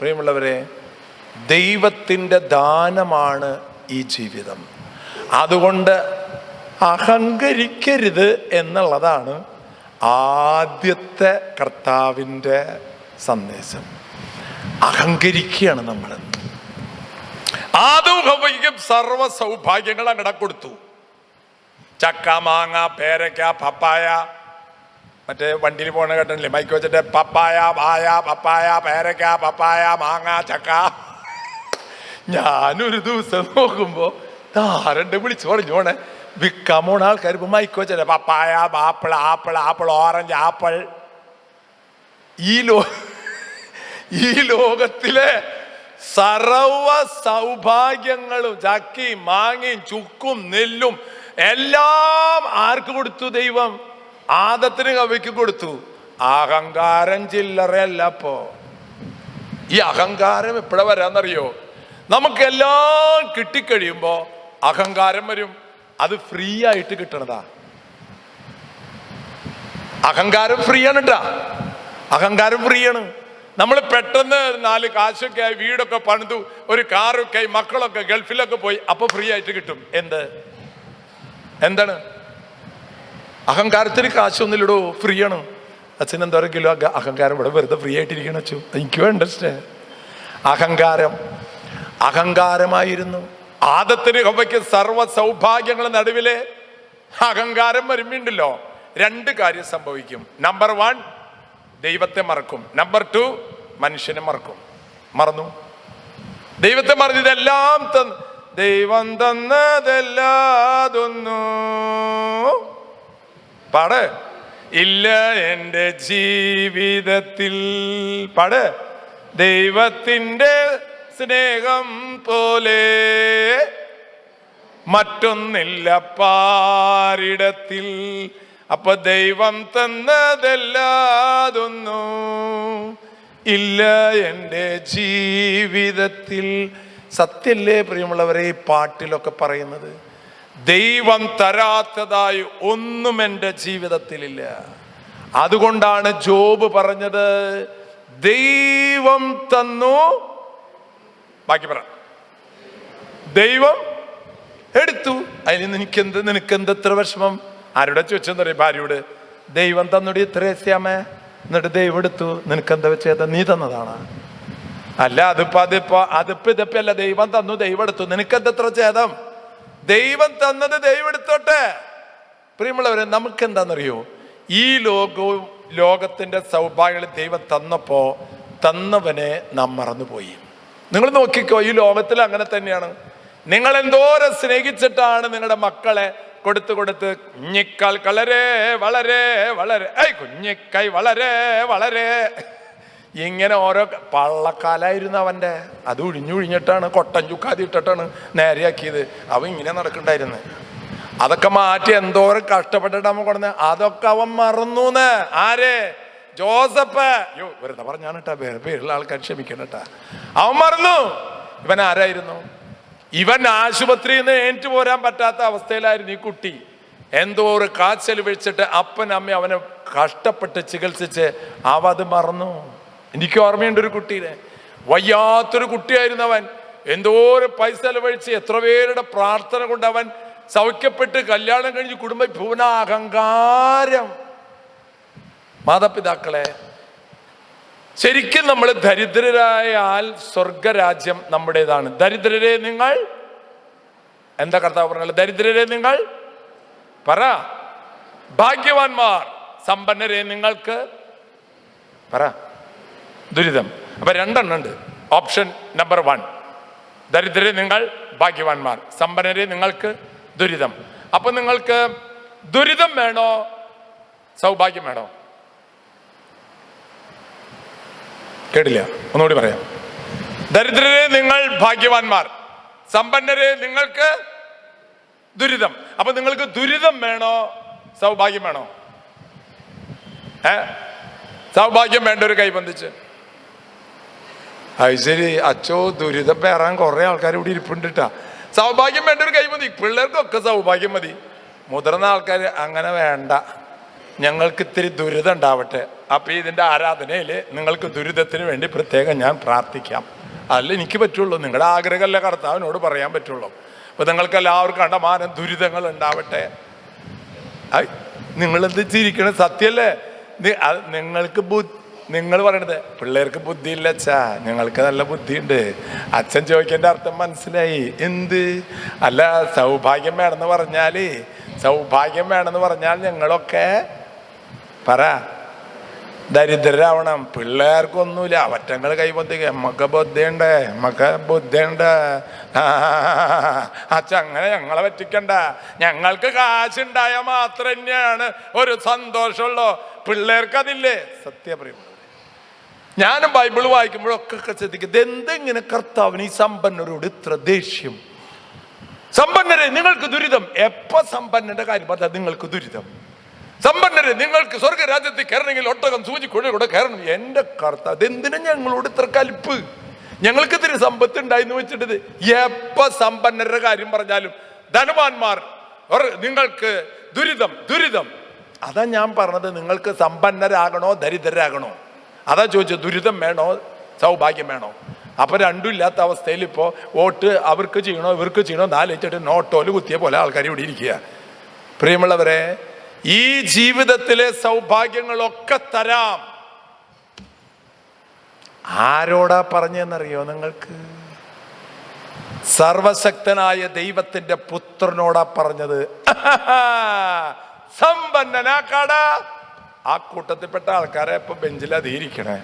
പ്രിയമുള്ളവരെ ദൈവത്തിന്റെ ദാനമാണ് ഈ ജീവിതം. അതുകൊണ്ട് അഹങ്കരിക്കരുത് എന്നുള്ളതാണ് ആദ്യത്തെ കർത്താവിന്റെ സന്ദേശം. അഹങ്കരിക്കുകയാണ് നമ്മൾ. ആദവും സർവ സൗഭാഗ്യങ്ങൾ അങ്ങടെ കൊടുത്തു. ചക്ക മാങ്ങ പേരക്ക പപ്പായ മറ്റേ വണ്ടിയിൽ പോണ കേട്ടില്ലേ മൈക്ക് വെച്ചിട്ട് പപ്പായ പായ പപ്പായ പേരക്ക പപ്പായ മാങ്ങ ചക്ക. ഞാനൊരു ദിവസം നോക്കുമ്പോ താരണ്ട് വിളിച്ചു പറഞ്ഞു പോണേ വിൽക്കാൻ പോണ ആൾക്കാർ ഇപ്പൊ മൈക്ക് വെച്ചിട്ട് പപ്പായ apple apple apple orange apple. ഈ ലോ ഈ ലോകത്തിലെ സർവ സൗഭാഗ്യങ്ങളും ചക്കിയും മാങ്ങയും ചുക്കും നെല്ലും എല്ലാം ആർക്ക് കൊടുത്തു ദൈവം? ആദത്തിന് കവിക്ക് കൊടുത്തു. അഹങ്കാരം ചില്ലറയല്ല അപ്പോ. ഈ അഹങ്കാരം എപ്പോഴാ വരാന്നറിയോ? നമുക്കെല്ലാം കിട്ടിക്കഴിയുമ്പോ അഹങ്കാരം വരും. അത് ഫ്രീ ആയിട്ട് കിട്ടണതാ. അഹങ്കാരം ഫ്രീ ആണ് കേട്ടാ അഹങ്കാരം ഫ്രീ ആണ്. നമ്മൾ പെട്ടെന്ന് നാല് കാശൊക്കെ ആയി വീടൊക്കെ പണിതു ഒരു കാറൊക്കെ ആയി മക്കളൊക്കെ ഗൾഫിലൊക്കെ പോയി അപ്പൊ ഫ്രീ ആയിട്ട് കിട്ടും. എന്ത്? എന്താണ്? അഹങ്കാരത്തിന് കാശൊന്നുമില്ലടോ ഫ്രീ ആണ് അച്ഛൻ എന്താ കിലോ അഹങ്കാരം ഇവിടെ വെറുതെ ഫ്രീ ആയിട്ടിരിക്കണം അച്ഛൻ എനിക്ക് വേണ്ടേ അഹങ്കാരം. അഹങ്കാരമായിരുന്നു. ആദത്തിന് ഹവയ്ക്ക് സർവ സൗഭാഗ്യങ്ങളുടെ നടുവിലെ അഹങ്കാരം വരുമ്പോണ്ടല്ലോ. രണ്ട് കാര്യം സംഭവിക്കും. നമ്പർ വൺ ദൈവത്തെ മറക്കും. നമ്പർ ടു മനുഷ്യനെ മറക്കും. മറന്നു. ദൈവത്തെ മറന്നു ഇതെല്ലാം തന്ന്. ദൈവം തന്നതെല്ലാതൊന്നു. പാട്. ഇല്ല എന്റെ ജീവിതത്തിൽ. പാട്. ദൈവത്തിന്റെ സ്നേഹം പോലെ മറ്റൊന്നില്ല പാരിടത്തിൽ. അപ്പൊ ദൈവം തന്നതല്ലാതൊന്നു. ഇല്ല എന്റെ ജീവിതത്തിൽ. സത്യല്ലേ പ്രിയമുള്ളവരെ ഈ പാട്ടിലൊക്കെ പറയുന്നത്? ദൈവം തരാത്തതായി ഒന്നും എന്റെ ജീവിതത്തിലില്ല. അതുകൊണ്ടാണ് ജോബ് പറഞ്ഞത് ദൈവം തന്നു. ബാക്കി പറ. ദൈവം എടുത്തു. അതിന് നിനക്കെന്ത് നിനക്കെന്ത് എത്ര വിഷമം? ആരോടെ ചോദിച്ചെന്ന് പറയും ഭാര്യയോട്? ദൈവം തന്നോടി ഇത്ര എത്തിയാമേ എന്നിട്ട് ദൈവം എടുത്തു. നിനക്കെന്താ വെച്ചത്? നീ തന്നതാണ്. അല്ല അതിപ്പോ അതിപ്പോ അതിപ്പോ ഇതിപ്പോ അല്ല ദൈവം തന്നു ദൈവം എടുത്തു. നിനക്കെന്ത് എത്ര ഛേദം? ദൈവം തന്നത് ദൈവം എടുത്തോട്ടെ. പ്രിയമുള്ളവരെ നമുക്ക് എന്താണെന്നറിയോ ഈ ലോകവും ലോകത്തിന്റെ സൗഭാഗ്യങ്ങൾ ദൈവം തന്നപ്പോൾ തന്നവനെ നാം മറന്നുപോയി. നിങ്ങൾ നോക്കിക്കോ ഈ ലോകത്തിൽ അങ്ങനെ തന്നെയാണ്. നിങ്ങൾ എന്തോരം സ്നേഹിച്ചിട്ടാണ് നിങ്ങളുടെ മക്കളെ കൊടുത്തു കൊടുത്ത് കുഞ്ഞിക്കാൽ കളരെ വളരെ വളരെ ഐ കുഞ്ഞിക്കൈ വളരെ വളരെ. ഇങ്ങനെ ഓരോ പള്ളക്കാലായിരുന്നു അവന്റെ. അത് ഒഴിഞ്ഞൊഴിഞ്ഞിട്ടാണ് കൊട്ടൻ ചുക്കാതി ഇട്ടിട്ടാണ് നേരെയാക്കിയത്. അവൻ ഇങ്ങനെ നടക്കണ്ടായിരുന്നു. അതൊക്കെ മാറ്റി എന്തോരം കഷ്ടപ്പെട്ടിട്ട് നമ്മൾ കൊടുന്ന് അതൊക്കെ അവൻ മറന്നൂന്ന്. ആര്? ജോസഫ്. യോ വെറുതെ പറഞ്ഞാണ് കേട്ടാ. വേറെ പേരുള്ള ആൾക്കാർ ക്ഷമിക്കണം കേട്ടാ അവൻ മറന്നു. ഇവൻ ആരായിരുന്നു? ഇവൻ ആശുപത്രിയിൽ നിന്ന് ഏറ്റു പോരാൻ പറ്റാത്ത അവസ്ഥയിലായിരുന്നു ഈ കുട്ടി. എന്തോ ഒരു കാച്ചൽ വിളിച്ചിട്ട് അപ്പൻ അമ്മ അവനെ കഷ്ടപ്പെട്ട് ചികിത്സിച്ച് അവ അത് മറന്നു. എനിക്ക് ഓർമ്മയുണ്ട് ഒരു കുട്ടീനെ. വയ്യാത്തൊരു കുട്ടിയായിരുന്നു അവൻ. എന്തോ ഒരു പൈസ ചെലവഴിച്ച് എത്ര പേരുടെ പ്രാർത്ഥന കൊണ്ട് അവൻ സൗഖ്യപ്പെട്ട് കല്യാണം കഴിഞ്ഞ് കുടുംബ ഭുവന അഹങ്കാരം മാതാപിതാക്കളെ ശരിക്കും നമ്മൾ ദരിദ്രരായാൽ സ്വർഗരാജ്യം നമ്മുടേതാണ്. ദരിദ്രരെ നിങ്ങൾ എന്താ കർത്താവ് പറഞ്ഞത്? ദരിദ്രരെ നിങ്ങൾ പറ. ഭാഗ്യവാന്മാർ സമ്പന്നരെ നിങ്ങൾക്ക് പറ. ദുരിതം. അപ്പൊ രണ്ടെണ്ണം ഉണ്ട്. ഓപ്ഷൻ നമ്പർ വൺ ദരിദ്രരെ നിങ്ങൾ ഭാഗ്യവാന്മാർ. സമ്പന്നരെ നിങ്ങൾക്ക് ദുരിതം. അപ്പൊ നിങ്ങൾക്ക് ദുരിതം വേണോ? സൗഭാഗ്യം വേണോ? കേട്ടില്ല. ഒന്നുകൂടി പറയാം. ദരിദ്രരെ നിങ്ങൾ ഭാഗ്യവാന്മാർ. സമ്പന്നരെ നിങ്ങൾക്ക് ദുരിതം. അപ്പൊ നിങ്ങൾക്ക് ദുരിതം വേണോ? സൗഭാഗ്യം വേണോ? ഏ? സൗഭാഗ്യം വേണ്ട ഒരു കൈബന്ധിച്ച് അത് ശരി. അച്ചോ ദുരിതം. പേറാൻ കുറെ ആൾക്കാർ ഇവിടെ ഇരിപ്പുണ്ട് സൗഭാഗ്യം വേണ്ട ഒരു കൈ മതി. പിള്ളേർക്കൊക്കെ സൗഭാഗ്യം മതി. മുതിർന്ന ആൾക്കാർ അങ്ങനെ വേണ്ട. ഞങ്ങൾക്ക് ഇത്തിരി ദുരിതം ഉണ്ടാവട്ടെ. അപ്പൊ ഇതിന്റെ ആരാധനയിൽ നിങ്ങൾക്ക് ദുരിതത്തിന് വേണ്ടി പ്രത്യേകം ഞാൻ പ്രാർത്ഥിക്കാം. അതല്ല എനിക്ക് പറ്റുള്ളൂ. നിങ്ങളുടെ ആഗ്രഹമല്ല കർത്താവിനോട് പറയാൻ പറ്റുള്ളൂ. അപ്പൊ നിങ്ങൾക്ക് എല്ലാവർക്കും കണ്ടമാനം ദുരിതങ്ങൾ ഉണ്ടാവട്ടെ. നിങ്ങളെന്ത് ചിരിക്കണ സത്യല്ലേ നിങ്ങൾക്ക് ബുദ്ധി നിങ്ങൾ പറയണത് പിള്ളേർക്ക് ബുദ്ധിയില്ല അച്ഛാ ഞങ്ങൾക്ക് നല്ല ബുദ്ധിയുണ്ട്. അച്ഛൻ ചോദിക്കേണ്ട അർത്ഥം മനസ്സിലായി. എന്ത്? അല്ല സൗഭാഗ്യം വേണമെന്ന് പറഞ്ഞാൽ സൗഭാഗ്യം വേണമെന്ന് പറഞ്ഞാൽ ഞങ്ങളൊക്കെ പറ. ദരിദ്രരാവണം പിള്ളേർക്കൊന്നുമില്ല അവറ്റങ്ങൾ കൈപൊത്തിക്ക നമ്മക്ക് ബുദ്ധിയുണ്ട് നമ്മക്ക് ബുദ്ധിയുണ്ട്. അച്ഛ അങ്ങനെ ഞങ്ങളെ പറ്റിക്കണ്ട. ഞങ്ങൾക്ക് കാശുണ്ടായ മാത്രം തന്നെയാണ് ഒരു സന്തോഷമുള്ളൂ. പിള്ളേർക്ക് അതില്ലേ ഞാനും ബൈബിൾ വായിക്കുമ്പോഴൊക്കെ ശ്രദ്ധിക്കും. ഇതെന്തെങ്ങനെ കർത്താവിന് ഈ സമ്പന്നരോട് ഇത്ര ദേഷ്യം? സമ്പന്നരെ നിങ്ങൾക്ക് ദുരിതം. എപ്പ സമ്പന്നന്റെ കാര്യം പറഞ്ഞാൽ നിങ്ങൾക്ക് ദുരിതം? സമ്പന്നരെ നിങ്ങൾക്ക് സ്വർഗരാജ്യത്തിൽ കയറണമെങ്കിൽ ഒട്ടകം സൂചി സൂചിക്കുഴയുടെ കയറണം. എന്റെ കർത്താവ് ഇതെന്തിനാ ഞങ്ങളോട് ഇത്ര കലിപ്പ്? ഞങ്ങൾക്ക് ഇത്തിരി സമ്പത്ത് ഉണ്ടായിന്ന് വെച്ചിട്ട് എപ്പ സമ്പന്നരുടെ കാര്യം പറഞ്ഞാലും ധനവാന്മാർ നിങ്ങൾക്ക് ദുരിതം ദുരിതം. അതാ ഞാൻ പറഞ്ഞത് നിങ്ങൾക്ക് സമ്പന്നരാകണോ ദരിദ്രരാകണോ? അതാ ചോദിച്ചത് ദുരിതം വേണോ? സൗഭാഗ്യം വേണോ? അപ്പൊ രണ്ടും ഇല്ലാത്ത അവസ്ഥയിൽ ഇപ്പോ വോട്ട് അവർക്ക് ചെയ്യണോ ഇവർക്ക് ചെയ്യണോ? നാലിച്ചിട്ട് നോട്ടോൽ കുത്തിയ പോലെ ആൾക്കാർ ഇവിടെ ഇരിക്കുക. പ്രിയമുള്ളവരെ ഈ ജീവിതത്തിലെ സൗഭാഗ്യങ്ങളൊക്കെ തരാം. ആരോടാ പറഞ്ഞെന്നറിയോ നിങ്ങൾക്ക്? സർവശക്തനായ ദൈവത്തിന്റെ പുത്രനോടാ പറഞ്ഞത്. സമ്പന്നനാക്കാടാ. ആ കൂട്ടത്തിൽപ്പെട്ട ആൾക്കാരെ ഇപ്പോൾ ബെഞ്ചിൽ അധികരിക്കണേ